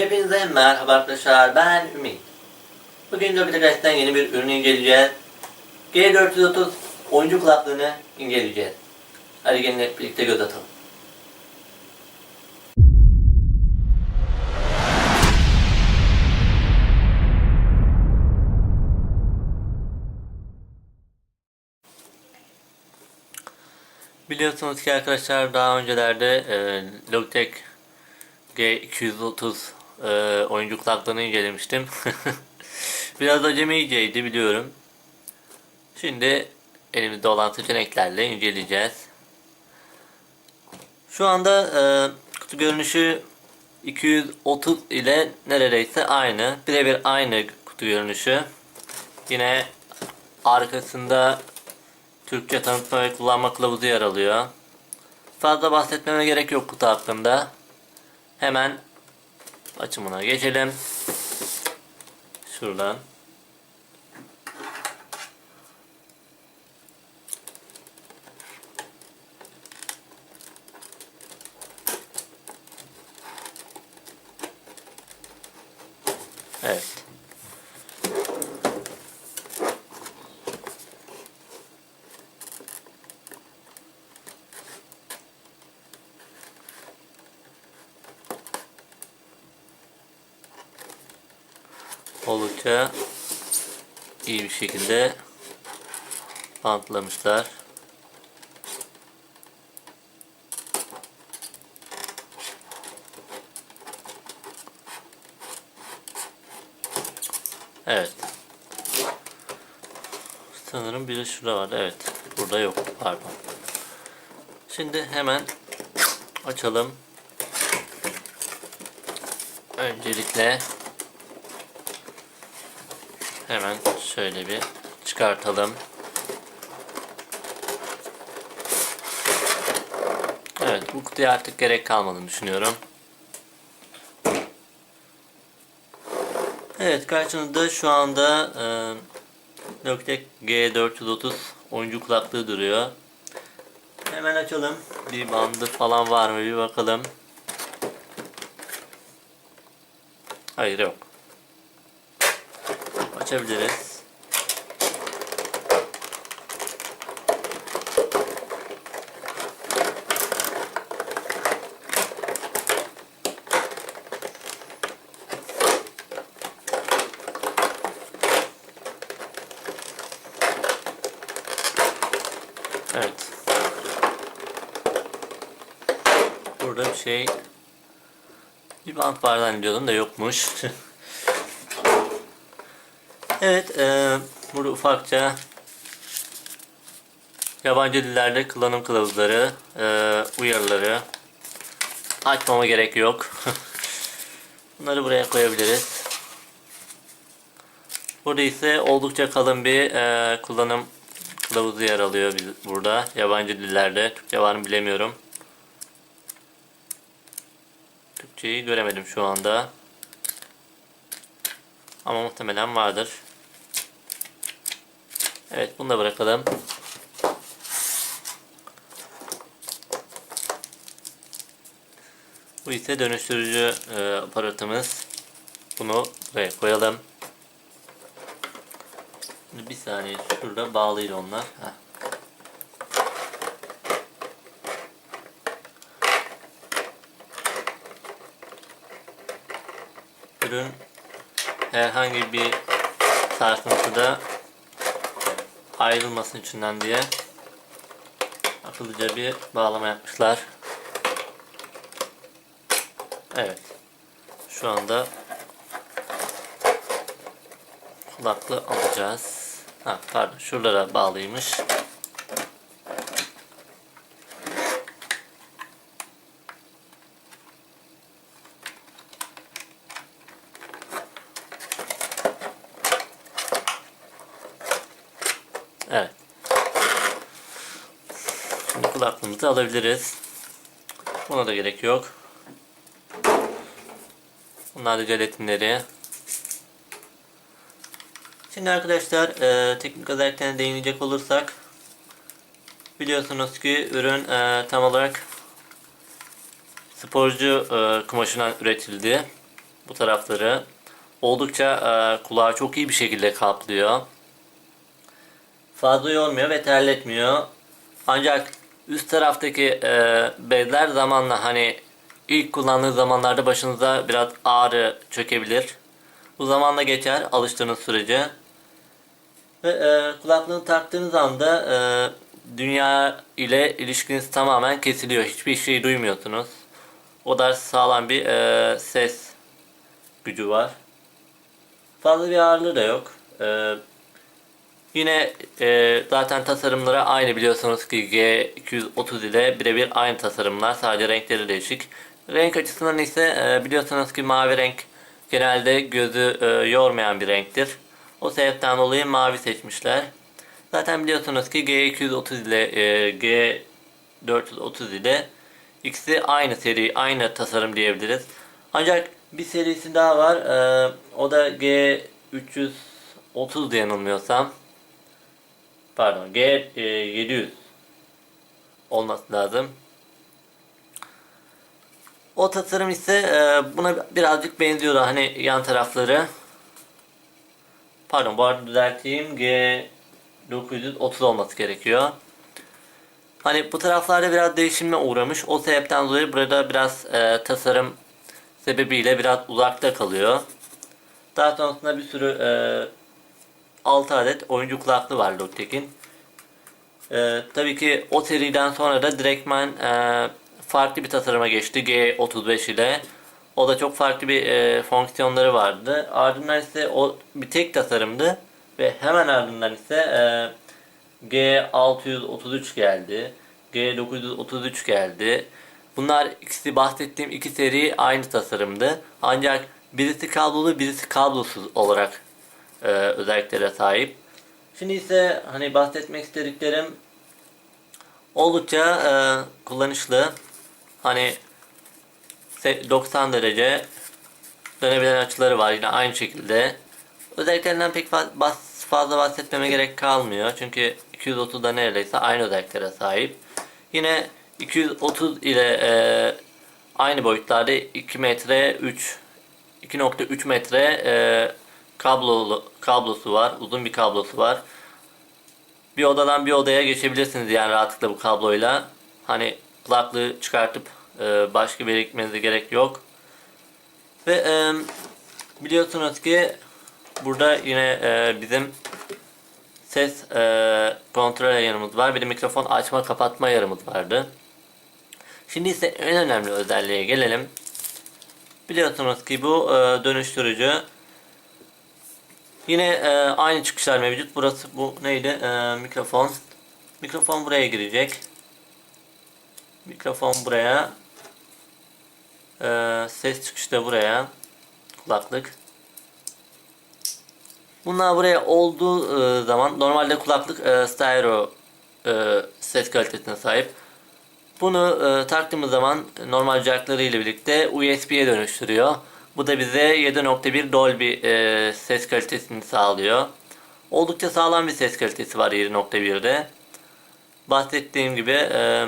Hepinize merhaba arkadaşlar ben Ümit. Bugün Logitech'ten yeni bir ürün inceleyeceğiz. G430 oyuncu kulaklığını inceleyeceğiz. Hadi gelin hep birlikte göz atalım. Biliyorsunuz ki arkadaşlar daha öncelerde e, Logitech G230 e, oyuncu kulaklığını incelemiştim. Biraz acemiyiceydi biliyorum. Şimdi elimizde olan seçeneklerle inceleyeceğiz. Şu anda e, kutu görünüşü 230 ile neredeyse aynı. Birebir aynı kutu görünüşü. Yine arkasında Türkçe tanıtma ve kullanma kılavuzu yer alıyor. Fazla bahsetmeme gerek yok kutu hakkında. Hemen açımına geçelim. Şuradan. Evet. Oldukça iyi bir şekilde bantlamışlar. Evet. Sanırım biri şurada vardı. Evet. Burada yok. Pardon. Şimdi hemen açalım. Öncelikle Hemen şöyle bir çıkartalım. Evet bu kutuya artık gerek kalmadığını düşünüyorum. Evet karşınızda şu anda e, Logitech G430 oyuncu kulaklığı duruyor. Hemen açalım. Bir bandı falan var mı bir bakalım. Hayır yok açabiliriz. Evet. Burada bir şey bir bant var zannediyordum da yokmuş. Evet, e, burada ufakça yabancı dillerde kullanım kılavuzları, e, uyarıları açmama gerek yok. Bunları buraya koyabiliriz. Burada ise oldukça kalın bir e, kullanım kılavuzu yer alıyor burada. Yabancı dillerde. Türkçe var mı bilemiyorum. Türkçeyi göremedim şu anda. Ama muhtemelen vardır. Evet bunu da bırakalım. Bu ise dönüştürücü e, aparatımız. Bunu buraya koyalım. Bir saniye şurada bağlıydı onlar. Heh. Ürün herhangi bir sarsıntıda ayrılmasın içinden diye akıllıca bir bağlama yapmışlar. Evet. Şu anda kulaklığı alacağız. Ha, pardon şuralara bağlıymış. Evet. Kulaklığımızı alabiliriz. Buna da gerek yok. Bunlar da jelatinleri. Şimdi arkadaşlar e, teknik özelliklerine değinecek olursak biliyorsunuz ki ürün e, tam olarak sporcu e, kumaşından üretildi. bu tarafları. Oldukça e, kulağı çok iyi bir şekilde kaplıyor. Fazla yormuyor ve terletmiyor. Ancak üst taraftaki e, bezler zamanla hani ilk kullandığınız zamanlarda başınıza biraz ağrı çökebilir. Bu zamanla geçer alıştığınız sürece. Ve e, kulaklığını taktığınız anda e, dünya ile ilişkiniz tamamen kesiliyor. Hiçbir şey duymuyorsunuz. O da sağlam bir e, ses gücü var. Fazla bir ağırlığı da yok. E, yine e, zaten tasarımları aynı biliyorsunuz ki G230 ile birebir aynı tasarımlar. Sadece renkleri değişik. Renk açısından ise e, biliyorsunuz ki mavi renk genelde gözü e, yormayan bir renktir. O sebepten dolayı mavi seçmişler. Zaten biliyorsunuz ki G230 ile e, G430 ile ikisi aynı seri, aynı tasarım diyebiliriz. Ancak bir serisi daha var. E, o da G330 diye yanılmıyorsam. Pardon, G700 olması lazım. O tasarım ise e, buna birazcık benziyordu hani yan tarafları. Pardon bu arada düzelteyim. G930 olması gerekiyor. Hani bu taraflarda biraz değişime uğramış. O sebepten dolayı burada biraz e, tasarım sebebiyle biraz uzakta kalıyor. Daha sonrasında bir sürü e, 6 adet oyuncu kulaklığı var Logitech'in. E, tabii ki o seriden sonra da direktmen e, farklı bir tasarıma geçti G35 ile. O da çok farklı bir e, fonksiyonları vardı. Ardından ise o bir tek tasarımdı ve hemen ardından ise e, G633 geldi. G933 geldi. Bunlar ikisi bahsettiğim iki seri aynı tasarımdı. Ancak birisi kablolu birisi kablosuz olarak e, özelliklere sahip. Şimdi ise hani bahsetmek istediklerim oldukça e, kullanışlı. Hani 90 derece dönebilen açıları var yine aynı şekilde. Özelliklerinden pek fazla bahsetmeme gerek kalmıyor. Çünkü 230'da neredeyse aynı özelliklere sahip. Yine 230 ile e, aynı boyutlarda 2 metre 3 2.3 metre e, kablolu kablosu var. Uzun bir kablosu var. Bir odadan bir odaya geçebilirsiniz yani rahatlıkla bu kabloyla. Hani kulaklığı çıkartıp e, başka bir yere gerek yok. Ve e, biliyorsunuz ki burada yine e, bizim ses e, kontrol ayarımız var. Bir de mikrofon açma kapatma ayarımız vardı. Şimdi ise en önemli özelliğe gelelim. Biliyorsunuz ki bu e, dönüştürücü. Yine e, aynı çıkışlar mevcut. Burası bu neydi? E, mikrofon. Mikrofon buraya girecek. Mikrofon buraya. Ee, ses çıkışı da buraya. Kulaklık. Bunlar buraya olduğu e, zaman normalde kulaklık e, stereo e, ses kalitesine sahip. Bunu e, taktığımız zaman normal jackları ile birlikte USB'ye dönüştürüyor. Bu da bize 7.1 Dolby e, ses kalitesini sağlıyor. Oldukça sağlam bir ses kalitesi var 7.1'de. Bahsettiğim gibi e,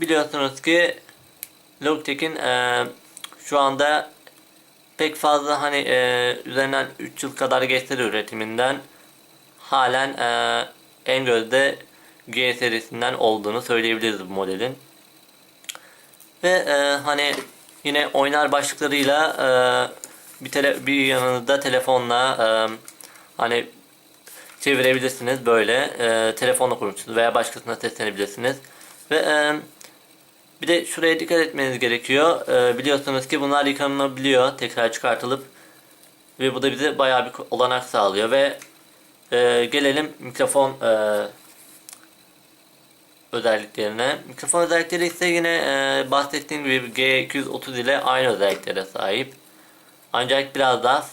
biliyorsunuz ki Logitech'in e, şu anda pek fazla hani e, üzerinden 3 yıl kadar geçti de üretiminden halen e, en gözde G serisinden olduğunu söyleyebiliriz bu modelin. Ve e, hani yine oynar başlıklarıyla e, bir, tele, bir yanında telefonla e, hani çevirebilirsiniz böyle e, telefonla konuşuyorsunuz veya başkasına seslenebilirsiniz ve e, bir de şuraya dikkat etmeniz gerekiyor. Ee, biliyorsunuz ki bunlar yıkanabiliyor. Tekrar çıkartılıp. Ve bu da bize bayağı bir olanak sağlıyor. Ve e, gelelim mikrofon e, özelliklerine. Mikrofon özellikleri ise yine e, bahsettiğim gibi G230 ile aynı özelliklere sahip. Ancak biraz daha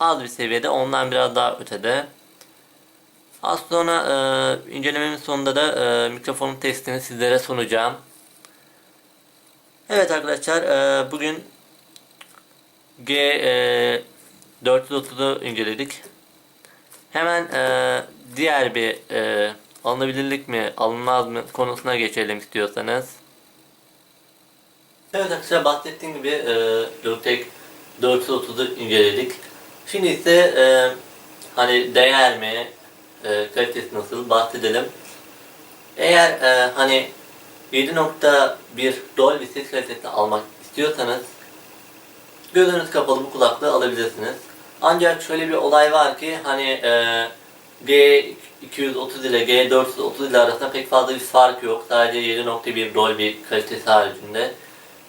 az bir seviyede ondan biraz daha ötede. Az sonra e, incelememin sonunda da e, mikrofonun testini sizlere sunacağım. Evet arkadaşlar e, bugün G430'u inceledik. Hemen e, diğer bir e, alınabilirlik mi alınmaz mı konusuna geçelim istiyorsanız. Evet arkadaşlar bahsettiğim gibi Logitech 430'u inceledik. Şimdi ise e, hani değer mi, e, kalitesi nasıl bahsedelim. Eğer e, hani 7.1 Dolby ses kalitesi almak istiyorsanız gözünüz kapalı bu kulaklığı alabilirsiniz. Ancak şöyle bir olay var ki hani e, G230 ile G430 ile arasında pek fazla bir fark yok. Sadece 7.1 Dolby kalitesi haricinde.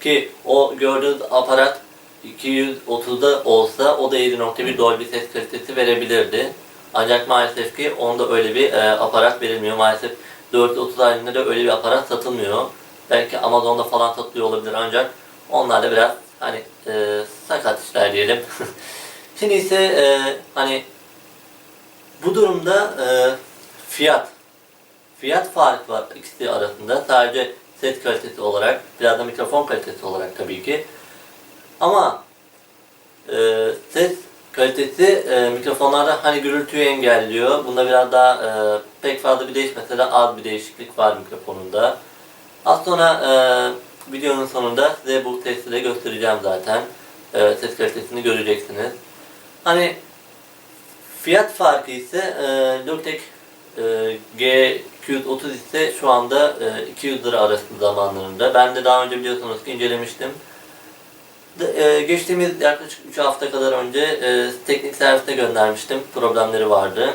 Ki o gördüğünüz aparat 230'da olsa o da 7.1 Dolby ses kalitesi verebilirdi. Ancak maalesef ki onda öyle bir e, aparat verilmiyor. Maalesef 430 halinde de öyle bir aparat satılmıyor. Belki Amazon'da falan satılıyor olabilir ancak onlar da biraz hani e, sakat işler diyelim. Şimdi ise e, hani bu durumda e, fiyat fiyat farkı var ikisi arasında. Sadece ses kalitesi olarak, biraz da mikrofon kalitesi olarak tabii ki. Ama e, ses kalitesi e, mikrofonlarda hani gürültüyü engelliyor. Bunda biraz daha e, pek fazla bir değişmese de az bir değişiklik var mikrofonunda. Az sonra e, videonun sonunda size bu testi de göstereceğim zaten. E, ses kalitesini göreceksiniz. Hani fiyat farkı ise e, Logitech e, G230 ise şu anda e, 200 lira arası zamanlarında. Ben de daha önce biliyorsunuz ki incelemiştim. De- e, geçtiğimiz yaklaşık 3 hafta kadar önce e, teknik servise göndermiştim. Problemleri vardı.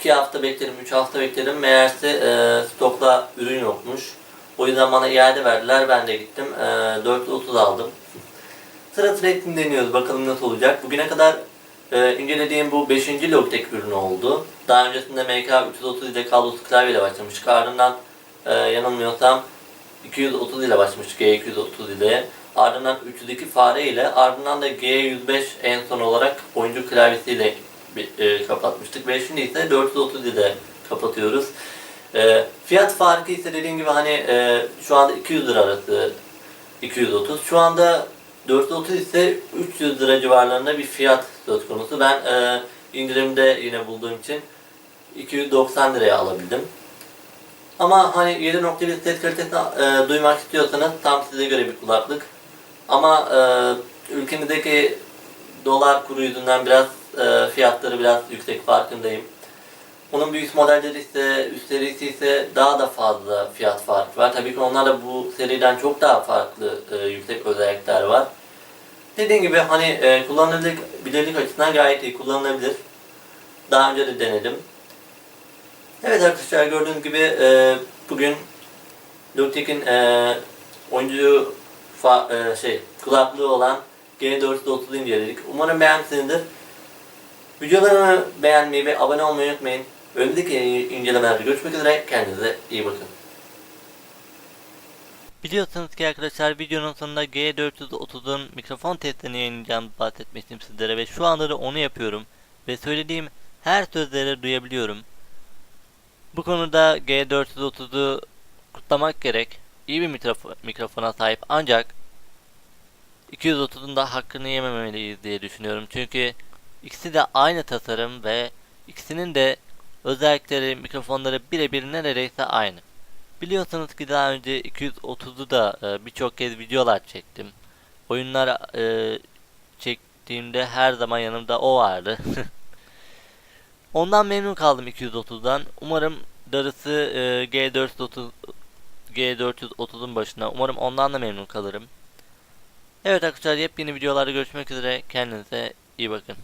2 hafta bekledim, 3 hafta bekledim. Meğerse e, stokta ürün yokmuş. O yüzden bana iade verdiler. Ben de gittim. E, 430 aldım. Sıra rating deniyoruz. Bakalım nasıl olacak. Bugüne kadar e, incelediğim bu 5. Logitech ürünü oldu. Daha öncesinde MK330 ile kablosuz klavyeyle başlamıştık. Ardından e, yanılmıyorsam 230 ile başlamıştık G230 ile. Ardından 302 fare ile ardından da G105 en son olarak oyuncu klavyesiyle e, kapatmıştık. Ve şimdi ise 430 ile kapatıyoruz. E, fiyat farkı ise dediğim gibi hani e, şu anda 200 lira arası 230. Şu anda 430 ise 300 lira civarlarında bir fiyat söz konusu. Ben e, indirimde yine bulduğum için 290 liraya alabildim. Ama hani 7.1 ses kalitesini e, duymak istiyorsanız tam size göre bir kulaklık. Ama e, ülkemizdeki dolar kuru yüzünden biraz e, fiyatları biraz yüksek farkındayım. Onun üst modelleri ise, üst serisi ise daha da fazla fiyat farkı var. Tabii ki onlarda bu seriden çok daha farklı e, yüksek özellikler var. Dediğim gibi hani e, kullanılabilirlik açısından gayet iyi kullanılabilir. Daha önce de denedim. Evet arkadaşlar gördüğünüz gibi e, bugün Logitech'in e, oyuncu fa- e, şey kulaklığı olan G430'u inceledik. Umarım beğenmişsinizdir. Videolarımı beğenmeyi ve abone olmayı unutmayın. Önümüzdeki incelemelerde görüşmek üzere. Kendinize iyi bakın. Biliyorsunuz ki arkadaşlar videonun sonunda G430'un mikrofon testini yayınlayacağımı bahsetmiştim sizlere ve şu anda da onu yapıyorum. Ve söylediğim her sözleri duyabiliyorum. Bu konuda G430'u kutlamak gerek. İyi bir mikrofo- mikrofona sahip ancak 230'un da hakkını yememeliyiz diye düşünüyorum. Çünkü ikisi de aynı tasarım ve ikisinin de özellikleri, mikrofonları birebir neredeyse aynı. Biliyorsunuz ki daha önce 230'u da e, birçok kez videolar çektim. Oyunlar e, çektiğimde her zaman yanımda o vardı. Ondan memnun kaldım 230'dan. Umarım darısı e, G430 G430'un başına. Umarım ondan da memnun kalırım. Evet arkadaşlar yepyeni videolarda görüşmek üzere. Kendinize iyi bakın.